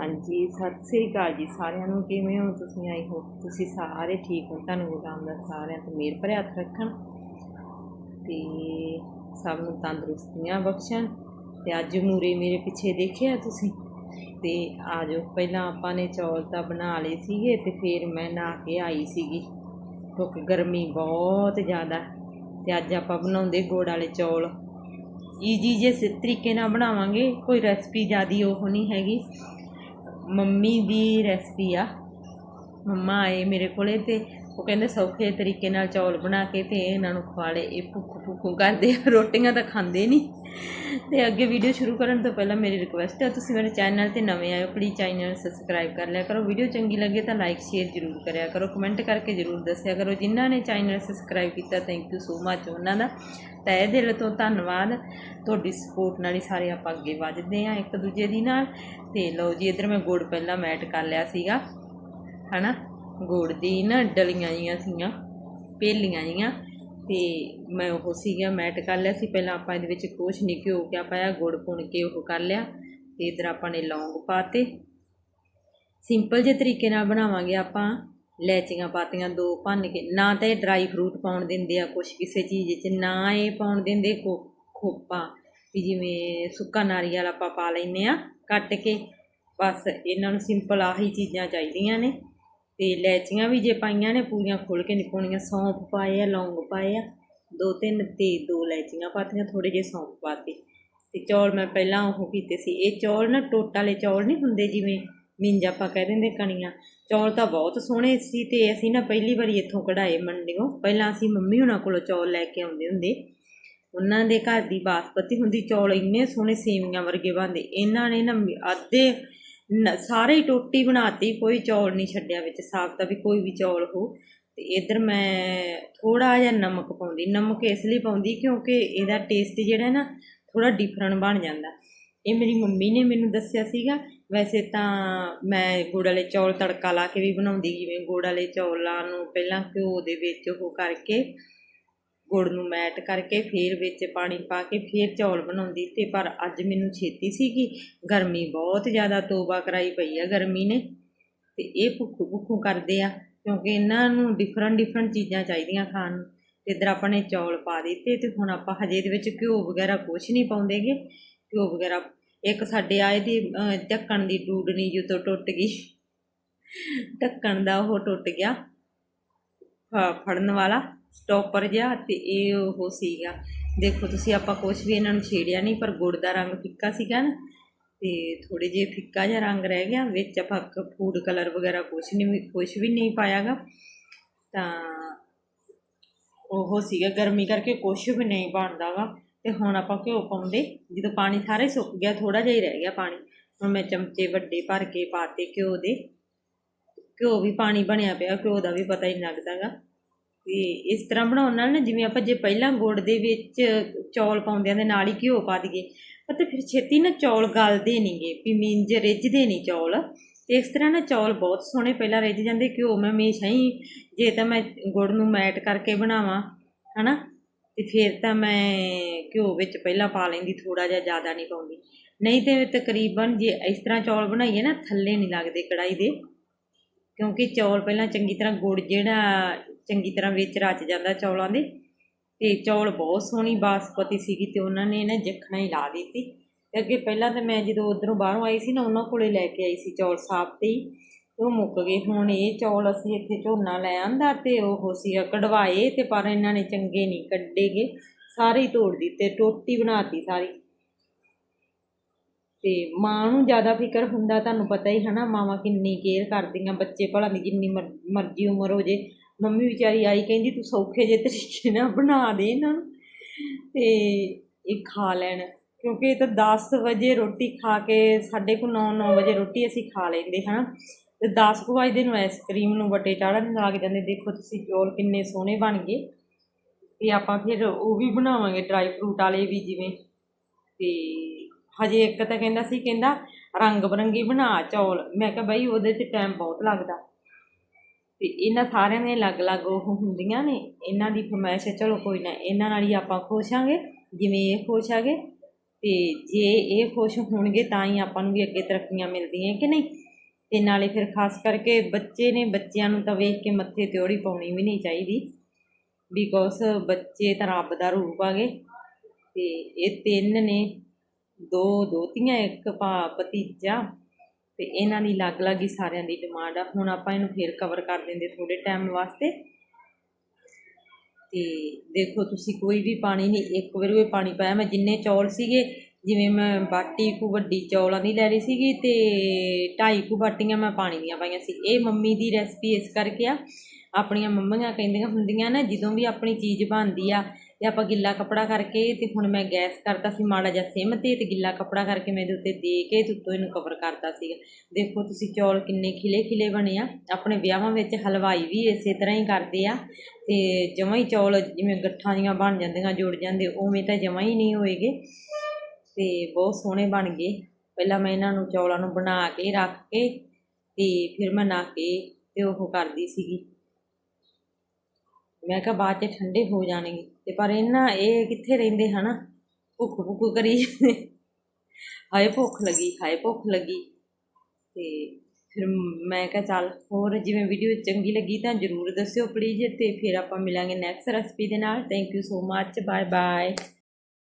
ਹਾਂਜੀ, ਸਤਿ ਸ੍ਰੀ ਅਕਾਲ ਜੀ ਸਾਰਿਆਂ ਨੂੰ। ਕਿਵੇਂ ਹੋ ਤੁਸੀਂ? ਆਈ ਹੋ ਤੁਸੀਂ ਸਾਰੇ ਠੀਕ ਹੋ। ਤੁਹਾਨੂੰ ਗੁਰੂ ਦਾ ਸਾਰਿਆਂ ਤੇ ਮੇਰ ਭਰਿਆ ਹੱਥ ਰੱਖਣ। ਤੇ ਸਭ ਨੂੰ ਤੰਦਰੁਸਤੀਆਂ ਬਖਸ਼ਣ। ਤੇ ਅੱਜ ਮੂਰੇ ਮੇਰੇ ਪਿੱਛੇ ਦੇਖਿਆ ਤੁਸੀਂ? ਤੇ ਆ ਜਾਓ, ਪਹਿਲਾਂ ਆਪਾਂ ਨੇ ਚੌਲ ਤਾਂ ਬਣਾ ਲਏ ਸੀਗੇ ਤੇ ਫਿਰ ਮੈਂ ਨਹਾ ਕੇ ਆਈ ਸੀਗੀ। ਕਿਉਂਕਿ ਗਰਮੀ ਬਹੁਤ ਜ਼ਿਆਦਾ। ਤੇ ਅੱਜ ਆਪਾਂ ਬਣਾਉਂਦੇ ਗੁੜ ਵਾਲੇ ਚੌਲ। ਈਜੀ ਜੇ ਤਰੀਕੇ ਨਾਲ ਬਣਾਵਾਂਗੇ। ਕੋਈ ਰੈਸਪੀ ਜ਼ਿਆਦੀ ਉਹ ਨਹੀਂ ਹੈਗੀ। ਮੰਮੀ ਦੀ ਰੈਸਪੀ ਆ। ਮੰਮਾ ਆਏ ਮੇਰੇ ਕੋਲੇ ਤੇ ਉਹ ਕਹਿੰਦੇ ਸੌਖੇ ਤਰੀਕੇ ਨਾਲ ਚੌਲ ਬਣਾ ਕੇ ਤੇ ਇਹਨਾਂ ਨੂੰ ਖਵਾ ਲਏ ਇਹ ਭੁੱਖ ਭੁੱਖੂ ਕਰਦੇ ਆ। ਰੋਟੀਆਂ ਤਾਂ ਖਾਂਦੇ ਨਹੀਂ ਤੇ ਅੱਗੇ ਵੀਡੀਓ ਸ਼ੁਰੂ ਕਰਨ ਤੋਂ ਪਹਿਲਾਂ ਮੇਰੀ ਰਿਕੁਐਸਟ ਹੈ, ਤੁਸੀਂ ਮੇਰੇ ਚੈਨਲ ਤੇ ਨਵੇਂ ਆਏ ਹੋ ਪਲੀਜ਼ ਚੈਨਲ ਸਬਸਕ੍ਰਾਈਬ ਕਰ ਲਿਆ ਕਰੋ। ਵੀਡੀਓ ਚੰਗੀ ਲੱਗੇ ਤਾਂ ਲਾਈਕ ਸ਼ੇਅਰ ਜ਼ਰੂਰ ਕਰਿਆ ਕਰੋ। ਕਮੈਂਟ ਕਰਕੇ ਜ਼ਰੂਰ ਦੱਸਿਆ ਕਰੋ। ਜਿਨ੍ਹਾਂ ਨੇ ਚੈਨਲ ਸਬਸਕ੍ਰਾਈਬ ਕੀਤਾ ਥੈਂਕ ਯੂ ਸੋ ਮੱਚ ਉਹਨਾਂ ਦਾ। ਤਹਿ ਦਿਲ ਤੋਂ ਧੰਨਵਾਦ। ਤੁਹਾਡੀ ਸਪੋਰਟ ਨਾਲ ਹੀ ਸਾਰੇ ਆਪਾਂ ਅੱਗੇ ਵੱਧਦੇ ਆ ਇੱਕ ਦੂਜੇ ਦੀ ਨਾਲ। ਤੇ ਲਓ ਜੀ, ਇਧਰ ਮੈਂ ਗੁੜ ਪਹਿਲਾਂ ਮੈਟ ਕਰ ਲਿਆ ਸੀਗਾ। ਹਨਾ? ਗੁੜ ਦੀ ਨਾ ਡਲੀਆਂ ਜੀਆਂ ਸੀਗੀਆਂ ਪੇਲੀਆਂ ਜੀਆਂ ਤੇ ਮੈਂ ਉਹ ਸੀਗਾ ਮੈਟ ਕਰ ਲਿਆ ਸੀ। ਪਹਿਲਾਂ ਆਪਾਂ ਇਹਦੇ ਵਿੱਚ ਕੁਛ ਨਹੀਂ ਘਿਓ ਕਿਆ ਪਾਇਆ, ਗੁੜ ਭੁੰਨ ਕੇ ਉਹ ਕਰ ਲਿਆ। ਤੇ ਇਧਰ ਆਪਾਂ ਨੇ ਲੌਂਗ ਪਾਤੇ। ਸਿੰਪਲ ਜੇ ਤਰੀਕੇ ਨਾਲ ਬਣਾਵਾਂਗੇ ਆਪਾਂ। ਲੈਚੀਆਂ ਪਾਤੀਆਂ ਦੋ ਭੰਨ ਕੇ। ਨਾ ਤਾਂ ਇਹ ਡਰਾਈ ਫਰੂਟ ਪਾਉਣ ਦਿੰਦੇ ਆ ਕੁਛ ਕਿਸੇ ਚੀਜ਼ 'ਚ ਨਾ ਇਹ ਪਾਉਣ ਦਿੰਦੇ ਕੋ ਖੋਪਾ। ਵੀ ਜਿਵੇਂ ਸੁੱਕਾ ਨਾਰੀਅਲ ਆਪਾਂ ਪਾ ਲੈਨੇ ਆ, ਕੱਟ ਕੇ। ਬਸ, ਇਹਨਾਂ ਨੂੰ ਸਿੰਪਲ ਆਹੀ ਚੀਜ਼ਾਂ ਚਾਹੀਦੀਆਂ ਨੇ। ਤੇ ਲੈਚੀਆਂ ਵੀ ਜੇ ਪਾਈਆਂ ਨੇ, ਪੂਰੀਆਂ ਖੋਲ ਕੇ ਨਹੀਂ ਪਾਉਣੀਆਂ ਸੌਂਫ ਪਾਏ ਆ, ਲੌਂਗ ਪਾਏ ਆ, ਦੋ ਤਿੰਨ ਤੇ ਦੋ ਲੈਚੀਆਂ ਪਾਤੀਆਂ ਥੋੜੇ ਜਿਹੇ ਸੌਂਫ ਪਾਤੇ। ਤੇ ਚੌਲ ਮੈਂ ਪਹਿਲਾਂ ਉਹ ਕੀਤੇ ਸੀ। ਇਹ ਚੌਲ ਨਾ, ਟੋਟ ਵਾਲੇ ਚੌਲ ਨਹੀਂ ਹੁੰਦੇ, ਜਿਵੇਂ ਮਿੰਜ ਆਪਾਂ ਕਹਿ ਦਿੰਦੇ ਕਣੀਆਂ। ਚੌਲ ਤਾਂ ਬਹੁਤ ਸੋਹਣੇ ਸੀ ਤੇ ਅਸੀਂ ਨਾ ਪਹਿਲੀ ਵਾਰੀ ਇੱਥੋਂ ਕਢਾਏ ਮੰਡੀੋਂ ਪਹਿਲਾਂ ਅਸੀਂ ਮੰਮੀ ਹੁਣਾਂ ਕੋਲੋਂ ਚੌਲ ਲੈ ਕੇ ਆਉਂਦੇ ਹੁੰਦੇ। ਉਹਨਾਂ ਦੇ ਘਰ ਦੀ ਬਾਸਪਤੀ ਹੁੰਦੀ, ਚੌਲ ਇੰਨੇ ਸੋਹਣੇ ਸੇਵੀਆਂ ਵਰਗੇ ਬਣਦੇ। ਇਹਨਾਂ ਨੇ ਨਾ ਅੱਧੇ ਸਾਰੇ ਹੀ ਟੋਟੀ ਬਣਾਤੀ, ਕੋਈ ਚੌਲ ਨਹੀਂ ਛੱਡਿਆ ਵਿੱਚ, ਸਾਗ ਸਾਬਤਾ ਵੀ ਕੋਈ ਵੀ ਚੌਲ ਹੋ। ਤੇ ਇਧਰ ਮੈਂ ਥੋੜਾ ਜਿਹਾ ਨਮਕ ਪਾਉਂਦੀ, ਨਮਕ ਇਸ ਲਈ ਪਾਉਂਦੀ ਕਿਉਂਕਿ ਇਹਦਾ ਟੇਸਟ ਜਿਹੜਾ ਨਾ ਥੋੜਾ ਡਿਫਰੈਂਟ ਬਣ ਜਾਂਦਾ। ਇਹ ਮੇਰੀ ਮੰਮੀ ਨੇ ਮੈਨੂੰ ਦੱਸਿਆ ਸੀਗਾ, ਵੈਸੇ ਤਾਂ ਮੈਂ ਗੁੜ ਵਾਲੇ ਚੌਲ ਤੜਕਾ ਲਾ ਕੇ ਵੀ ਬਣਾਉਂਦੀ, ਜਿਵੇਂ ਗੁੜ ਵਾਲੇ ਚੌਲਾਂ ਨੂੰ ਪਹਿਲਾਂ ਘਿਓ ਦੇ ਵਿੱਚ ਉਹ ਕਰਕੇ ਗੁੜ ਨੂੰ ਮੈਟ ਕਰਕੇ ਫਿਰ ਵਿੱਚ ਪਾਣੀ ਪਾ ਕੇ ਫਿਰ ਚੌਲ ਬਣਾਉਂਦੀ ਤੇ ਪਰ ਅੱਜ ਮੈਨੂੰ ਛੇਤੀ ਸੀਗੀ। ਗਰਮੀ ਬਹੁਤ ਜ਼ਿਆਦਾ, ਤੋਬਾ ਕਰਾਈ ਪਈ ਆ ਗਰਮੀ ਨੇ। ਤੇ ਇਹ ਭੁੱਖੂ ਭੁੱਖੂ ਕਰਦੇ ਆ, ਕਿਉਂਕਿ ਇਹਨਾਂ ਨੂੰ ਡਿਫਰੈਂਟ ਡਿਫਰੈਂਟ ਚੀਜ਼ਾਂ ਚਾਹੀਦੀਆਂ ਖਾਣ ਨੂੰ। ਤੇ ਇਧਰ ਆਪਾਂ ਨੇ ਚੌਲ ਪਾ ਦਿੱਤੇ ਤੇ ਹੁਣ ਆਪਾਂ ਹਜੇ ਇਹਦੇ ਵਿੱਚ ਘਿਓ ਵਗੈਰਾ ਕੁਛ ਨਹੀਂ ਪਾਉਂਦੇਗੇ ਘਿਓ ਵਗੈਰਾ, ਇੱਕ ਸਾਡੇ ਆਏ ਦੀ ਢੱਕਣ ਦੀ ਡੂਡਨੀ ਜਦੋਂ ਟੁੱਟ ਗਈ। ਢੱਕਣ ਦਾ ਉਹ ਟੁੱਟ ਗਿਆ ਫੜਨ ਵਾਲਾ। ਸਟੋਪਰ ਜਿਹਾ ਤੇ ਇਹ ਉਹ ਸੀਗਾ। ਦੇਖੋ ਤੁਸੀਂ ਆਪਾਂ ਕੁਛ ਵੀ ਇਹਨਾਂ ਨੂੰ ਛੇੜਿਆ ਨਹੀਂ, ਪਰ ਗੁੜ ਦਾ ਰੰਗ ਫਿੱਕਾ ਸੀਗਾ ਨਾ, ਤੇ ਥੋੜੇ ਜਿਹੇ ਫਿੱਕਾ ਜਿਹਾ ਰੰਗ ਰਹਿ ਗਿਆ, ਵਿੱਚ ਆਪਾਂ ਫੂਡ ਕਲਰ ਵਗੈਰਾ ਕੁਛ ਨਹੀਂ ਕੁਛ ਵੀ ਨਹੀਂ ਪਾਇਆਗਾ। ਤਾਂ ਉਹ ਸੀਗਾ, ਗਰਮੀ ਕਰਕੇ ਕੁਛ ਵੀ ਨਹੀਂ ਬਣਦਾ ਵਾ ਤੇ ਹੁਣ ਆਪਾਂ ਘਿਓ ਪਾਉਂਦੇ, ਜਦੋਂ ਪਾਣੀ ਸਾਰੇ ਸੁੱਕ ਗਿਆ ਥੋੜਾ ਜਿਹਾ ਹੀ ਰਹਿ ਗਿਆ ਪਾਣੀ। ਹੁਣ ਮੈਂ ਚਮਚੇ ਵੱਡੇ ਭਰ ਕੇ ਪਾਤੇ ਘਿਓ ਦੇ। ਘਿਓ ਵੀ ਪਾਣੀ ਬਣਿਆ ਪਿਆ, ਘਿਓ ਦਾ ਵੀ ਪਤਾ ਹੀ ਨਹੀਂ ਲੱਗਦਾਗਾ। ਤੇ ਇਸ ਤਰ੍ਹਾਂ ਬਣਾਉਣ ਨਾਲ ਨਾ ਜਿਵੇਂ ਆਪਾਂ ਜੇ ਪਹਿਲਾਂ ਗੁੜ ਦੇ ਵਿੱਚ ਚੌਲ ਪਾਉਂਦਿਆਂ ਦੇ ਨਾਲ ਹੀ ਘਿਓ ਪਾ ਦਈਏ ਅਤੇ ਫਿਰ ਛੇਤੀ ਨਾ ਚੌਲ ਗਲਦੇ ਨਹੀਂਗੇ, ਵੀ ਮਿੰਜ ਰਿੱਝਦੇ ਨਹੀਂ ਚੌਲ। ਤੇ ਇਸ ਤਰ੍ਹਾਂ ਨਾ ਚੌਲ ਬਹੁਤ ਸੋਹਣੇ ਪਹਿਲਾਂ ਰਿੱਝ ਜਾਂਦੇ, ਘਿਓ ਮੈਂ ਹਮੇਸ਼ਾ ਹੀ ਜੇ ਤਾਂ ਮੈਂ ਗੁੜ ਨੂੰ ਮੈਟ ਕਰਕੇ ਬਣਾਵਾਂ, ਹਨਾ? ਤੇ ਫਿਰ ਤਾਂ ਮੈਂ ਘਿਓ ਵਿੱਚ ਪਹਿਲਾਂ ਪਾ ਲੈਂਦੀ ਥੋੜਾ ਜਿਹਾ ਜ਼ਿਆਦਾ ਨਹੀਂ ਪਾਉਂਦੀ। ਨਹੀਂ ਤੇ ਤਕਰੀਬਨ ਜੇ ਇਸ ਤਰ੍ਹਾਂ ਚੌਲ ਬਣਾਈਏ ਨਾ, ਥੱਲੇ ਨਹੀਂ ਲੱਗਦੇ ਕੜਾਈ ਦੇ। ਕਿਉਂਕਿ ਚੌਲ ਪਹਿਲਾਂ ਚੰਗੀ ਤਰ੍ਹਾਂ ਗੁੜ ਜਿਹੜਾ, ਚੰਗੀ ਤਰ੍ਹਾਂ ਵਿੱਚ ਰਚ ਜਾਂਦਾ ਚੌਲਾਂ ਦੇ। ਤੇ ਚੌਲ ਬਹੁਤ ਸੋਹਣੀ ਬਾਸਪਤੀ ਸੀਗੀ ਤੇ ਉਹਨਾਂ ਨੇ ਨਾ ਜਖਣਾ ਹੀ ਲਾ ਦਿੱਤੀ। ਤੇ ਅੱਗੇ ਪਹਿਲਾਂ ਤਾਂ ਮੈਂ ਜਦੋਂ ਉਧਰੋਂ ਬਾਹਰੋਂ ਆਈ ਸੀ ਨਾ, ਉਹਨਾਂ ਕੋਲੇ ਲੈ ਕੇ ਆਈ ਸੀ ਚੌਲ ਸਾਫ਼ ਤੇ ਹੀ। ਉਹ ਮੁੱਕ ਗਏ। ਹੁਣ ਇਹ ਚੌਲ ਅਸੀਂ ਇੱਥੇ ਝੋਨਾ ਲੈ ਆਂਦਾ ਤੇ ਉਹ ਸੀ ਕਢਵਾਏ ਤੇ ਪਰ ਇਹਨਾਂ ਨੇ ਚੰਗੇ ਨਹੀਂ ਕੱਢੇਗੇ ਸਾਰੇ ਹੀ ਤੋੜ ਦਿੱਤੇ ਟੋਟੀ ਬਣਾਤੀ ਸਾਰੀ। ਤੇ ਮਾਂ ਨੂੰ ਜ਼ਿਆਦਾ ਫਿਕਰ ਹੁੰਦਾ, ਤੁਹਾਨੂੰ ਪਤਾ ਹੀ ਹਨਾ, ਮਾਵਾਂ ਕਿੰਨੀ ਕੇਅਰ ਕਰਦੀਆਂ, ਬੱਚੇ ਭਲਾ ਦੀ ਜਿੰਨੀ ਮਰ- ਮਰਜ਼ੀ ਉਮਰ ਹੋ ਜੇ। ਮੰਮੀ ਵਿਚਾਰੀ ਆਈ ਕਹਿੰਦੀ, ਤੂੰ ਸੌਖੇ ਜੇ ਤਰੀਕੇ ਨਾਲ ਬਣਾ ਦੇ ਇਹਨਾਂ ਨੂੰ ਤੇ ਇਹ ਖਾ ਲੈਣ। ਕਿਉਂਕਿ ਇਹ ਤਾਂ 10 ਵਜੇ ਰੋਟੀ ਖਾ ਕੇ ਸਾਡੇ ਕੋਲ 9 9 ਵਜੇ ਰੋਟੀ ਅਸੀਂ ਖਾ ਲੈਂਦੇ ਹਾਂ ਤੇ 10 ਕੁ ਵਜੇ ਨੂੰ ਆਈਸਕ੍ਰੀਮ ਨੂੰ ਵੱਟੇ ਚਾੜਨ ਲੱਗ ਜਾਂਦੇ, ਦੇਖੋ ਤੁਸੀਂ ਚੌਲ ਕਿੰਨੇ ਸੋਹਣੇ ਬਣ ਗਏ। ਤੇ ਆਪਾਂ ਫਿਰ ਉਹ ਵੀ ਬਣਾਵਾਂਗੇ ਡਰਾਈ ਫਰੂਟ ਵਾਲੇ ਵੀ ਜਿਵੇਂ, ਤੇ ਹਜੇ ਇੱਕ ਤਾਂ ਕਹਿੰਦਾ ਸੀ, ਕਹਿੰਦਾ ਰੰਗ ਬਰੰਗੀ ਬਣਾ ਚੌਲ। ਮੈਂ ਕਿਹਾ ਬਈ ਉਹਦੇ 'ਚ ਟਾਈਮ ਬਹੁਤ ਲੱਗਦਾ। ਤੇ ਇਹਨਾਂ ਸਾਰਿਆਂ ਦੇ ਅਲੱਗ-ਅਲੱਗ ਉਹ ਹੁੰਦੀਆਂ ਨੇ। ਇਹਨਾਂ ਦੀ ਫਰਮਾਇਸ਼ ਹੈ ਚਲੋ ਕੋਈ ਨਾ, ਇਹਨਾਂ ਨਾਲ ਹੀ ਆਪਾਂ ਖੁਸ਼ ਆਂਗੇ, ਜਿਵੇਂ ਇਹ ਖੁਸ਼ ਆਗੇ। ਤੇ ਜੇ ਇਹ ਖੁਸ਼ ਹੋਣਗੇ ਤਾਂ ਹੀ ਆਪਾਂ ਨੂੰ ਵੀ ਅੱਗੇ ਤਰੱਕੀਆਂ ਮਿਲਦੀਆਂ ਕਿ ਨਹੀਂ? ਤੇ ਨਾਲੇ ਫਿਰ ਖਾਸ ਕਰਕੇ ਬੱਚੇ ਨੇ, ਬੱਚਿਆਂ ਨੂੰ ਤਾਂ ਵੇਖ ਕੇ ਮੱਥੇ ਤੇ ਉਹੜੀ ਪਾਉਣੀ ਵੀ ਨਹੀਂ ਚਾਹੀਦੀ। ਬਿਕੋਜ਼ ਬੱਚੇ ਤਾਂ ਰੱਬ ਦਾ ਰੂਪ ਆਗੇ। ਤੇ ਇਹ ਤਿੰਨ ਨੇ। ਦੋ ਦੋਤੀਆਂ ਇੱਕ ਭਾ ਭਤੀਜਾ ਤੇ ਇਹਨਾਂ ਦੀ ਅਲੱਗ-ਅਲੱਗ ਹੀ ਸਾਰਿਆਂ ਦੀ ਡਿਮਾਂਡ ਆ। ਹੁਣ ਆਪਾਂ ਇਹਨੂੰ ਫੇਰ ਕਵਰ ਕਰ ਦਿੰਦੇ ਥੋੜੇ ਟਾਈਮ ਵਾਸਤੇ। ਤੇ ਦੇਖੋ, ਤੁਸੀਂ ਕੋਈ ਵੀ ਪਾਣੀ ਨਹੀਂ, ਇੱਕ ਵਾਰ ਵੀ ਪਾਣੀ ਪਾਇਆ। ਮੈਂ ਜਿੰਨੇ ਚੌਲ ਸੀਗੇ, ਜਿਵੇਂ ਮੈਂ ਬਾਟੀ ਕੁ ਵੱਡੀ ਚੌਲਾਂ ਦੀ ਲੈ ਲਈ ਸੀਗੀ, ਤੇ ਢਾਈ ਕੁ ਬਾਟੀਆਂ ਮੈਂ ਪਾਣੀ ਦੀਆਂ ਪਾਈਆਂ ਸੀ। ਇਹ ਮੰਮੀ ਦੀ ਰੈਸਪੀ ਇਸ ਕਰਕੇ ਆ ਆਪਣੀਆਂ ਮੰਮੀਆਂ ਕਹਿੰਦੀਆਂ ਹੁੰਦੀਆਂ ਨਾ, ਜਦੋਂ ਵੀ ਆਪਣੀ ਚੀਜ਼ ਬਣਦੀ ਆ ਤੇ ਆਪਾਂ ਗਿੱਲਾ ਕੱਪੜਾ ਕਰਕੇ ਤੇ ਹੁਣ ਮੈਂ ਗੈਸ ਕਰਤਾ ਸੀ ਮਾੜਾ ਜਿਹਾ ਸਿਮ ਤੇ ਤੇ ਗਿੱਲਾ ਕੱਪੜਾ ਕਰਕੇ ਮੈਂ ਇਹਦੇ ਉੱਤੇ ਦੇ ਕੇ ਤੇ ਉੱਤੋਂ ਇਹਨੂੰ ਕਵਰ ਕਰਤਾ ਸੀਗਾ। ਦੇਖੋ ਤੁਸੀਂ ਚੌਲ ਕਿੰਨੇ ਖਿਲੇ ਖਿਲੇ ਬਣੇ ਆ। ਆਪਣੇ ਵਿਆਹਾਂ ਵਿੱਚ ਹਲਵਾਈ ਵੀ ਇਸੇ ਤਰ੍ਹਾਂ ਹੀ ਕਰਦੇ ਆ ਤੇ ਜਮਾਂ ਹੀ ਚੌਲ ਜਿਵੇਂ ਗੱਠਾਂ ਦੀਆਂ ਬਣ ਜਾਂਦੀਆਂ, ਜੁੜ ਜਾਂਦੇ, ਉਵੇਂ ਤਾਂ ਜਮਾਂ ਹੀ ਨਹੀਂ ਹੋਏਗੇ। ਤੇ ਬਹੁਤ ਸੋਹਣੇ ਬਣ ਗਏ। ਪਹਿਲਾਂ ਮੈਂ ਇਹਨਾਂ ਨੂੰ ਚੌਲਾਂ ਨੂੰ ਬਣਾ ਕੇ ਰੱਖ ਕੇ ਤੇ ਫਿਰ ਮੈਂ ਨਾ ਕੇ ਤੇ ਉਹ ਕਰਦੀ ਸੀਗੀ। ਮੈਂ ਕਿਹਾ ਬਾਅਦ ਚ ਠੰਡੇ ਹੋ ਜਾਣਗੇ। ਤੇ ਪਰ ਇਹਨਾਂ ਇਹ ਕਿੱਥੇ ਰਹਿੰਦੇ ਹਨਾ? ਭੁੱਖ ਭੁੱਖ ਕਰੀ ਹਾਏ ਭੁੱਖ ਲੱਗੀ, ਹਾਏ ਭੁੱਖ ਲੱਗੀ। ਤੇ ਫਿਰ ਮੈਂ ਕਿਹਾ ਚੱਲ ਹੋਰ ਜਿਵੇਂ ਵੀਡੀਓ ਚੰਗੀ ਲੱਗੀ ਤਾਂ ਜਰੂਰ ਦੱਸਿਓ ਪਲੀਜ਼ ਤੇ ਫਿਰ ਆਪਾਂ ਮਿਲਾਂਗੇ ਨੈਕਸਟ ਰੈਸਪੀ ਦੇ ਨਾਲ। Thank you so much bye bye